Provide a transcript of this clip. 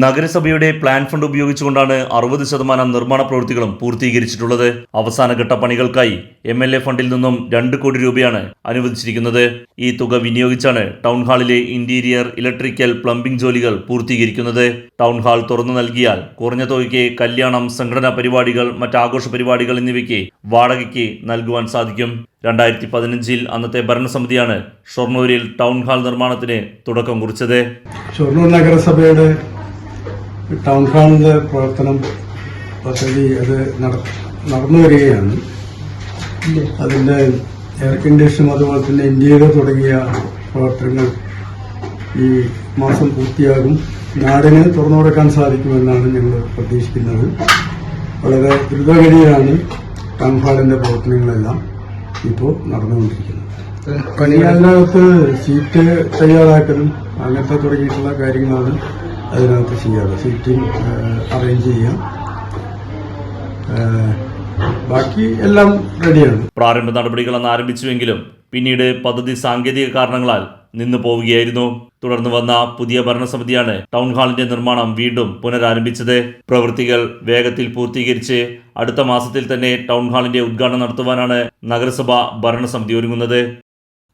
നഗരസഭയുടെ plan fund ഉപയോഗിച്ചുകൊണ്ടാണ് അറുപത് ശതമാനം നിർമ്മാണ പ്രവൃത്തികളും പൂർത്തീകരിച്ചിട്ടുള്ളത്. അവസാനഘട്ട പണികൾക്കായി എം എൽ എ ഫണ്ടിൽ നിന്നും രണ്ട് കോടി രൂപയാണ് അനുവദിച്ചിരിക്കുന്നത്. ഈ തുക വിനിയോഗിച്ചാണ് ടൗൺ ഹാളിലെ ഇന്റീരിയർ ഇലക്ട്രിക്കൽ പ്ലംബിംഗ് ജോലികൾ പൂർത്തീകരിക്കുന്നത്. ടൗൺ ഹാൾ തുറന്നു നൽകിയാൽ കുറഞ്ഞ തുകയ്ക്ക് കല്യാണം സംഘടനാ പരിപാടികൾ മറ്റ് ആഘോഷ പരിപാടികൾ എന്നിവയ്ക്ക് വാടകയ്ക്ക് നൽകുവാൻ സാധിക്കും. രണ്ടായിരത്തി പതിനഞ്ചിൽ അന്നത്തെ ഭരണസമിതിയാണ് ഷൊർണൂരിൽ ടൗൺ ഹാൾ നിർമ്മാണത്തിന് തുടക്കം കുറിച്ചത്. ഷൊർണൂർ നഗരസഭയുടെ ടൗൺ ഹാളിന്റെ പ്രവർത്തനം പദ്ധതി അത് നടന്നു വരികയാണ്. അതിന്റെ എയർ കണ്ടീഷൻ അതുപോലെ തന്നെ ഇന്ത്യയിൽ തുടങ്ങിയ പ്രവർത്തനങ്ങൾ ഈ മാസം പൂർത്തിയാകും. നാടിന് തുറന്നു കൊടുക്കാൻ സാധിക്കുമെന്നാണ് ഞങ്ങൾ പ്രതീക്ഷിക്കുന്നത്. വളരെ ദ്രുതഗതിയിലാണ് ടൗൺ ഹാളിന്റെ പ്രവർത്തനങ്ങളെല്ലാം ഇപ്പോൾ നടന്നുകൊണ്ടിരിക്കുന്നത്. അതിനകത്ത് സീറ്റ് തയ്യാറാക്കലും അങ്ങനത്തെ തുടങ്ങിയിട്ടുള്ള കാര്യങ്ങളാണ് അതിനകത്ത് ചെയ്യാറ്. സീറ്റിംഗ് അറേഞ്ച് ചെയ്യാം. ബാക്കി എല്ലാം റെഡിയാണ്. പ്രാരംഭ നടപടികൾ അന്ന് ആരംഭിച്ചുവെങ്കിലും പിന്നീട് പദ്ധതി സാങ്കേതിക കാരണങ്ങളാൽ നിന്നു പോവുകയായിരുന്നു. തുടർന്ന് വന്ന പുതിയ ഭരണസമിതിയാണ് ടൗൺ ഹാളിന്റെ നിർമ്മാണം വീണ്ടും പുനരാരംഭിച്ചത്. പ്രവൃത്തികൾ വേഗത്തിൽ പൂർത്തീകരിച്ച് അടുത്ത മാസത്തിൽ തന്നെ ടൗൺ ഹാളിന്റെ ഉദ്ഘാടനം നടത്തുവാനാണ് നഗരസഭ ഭരണസമിതി ഒരുങ്ങുന്നത്.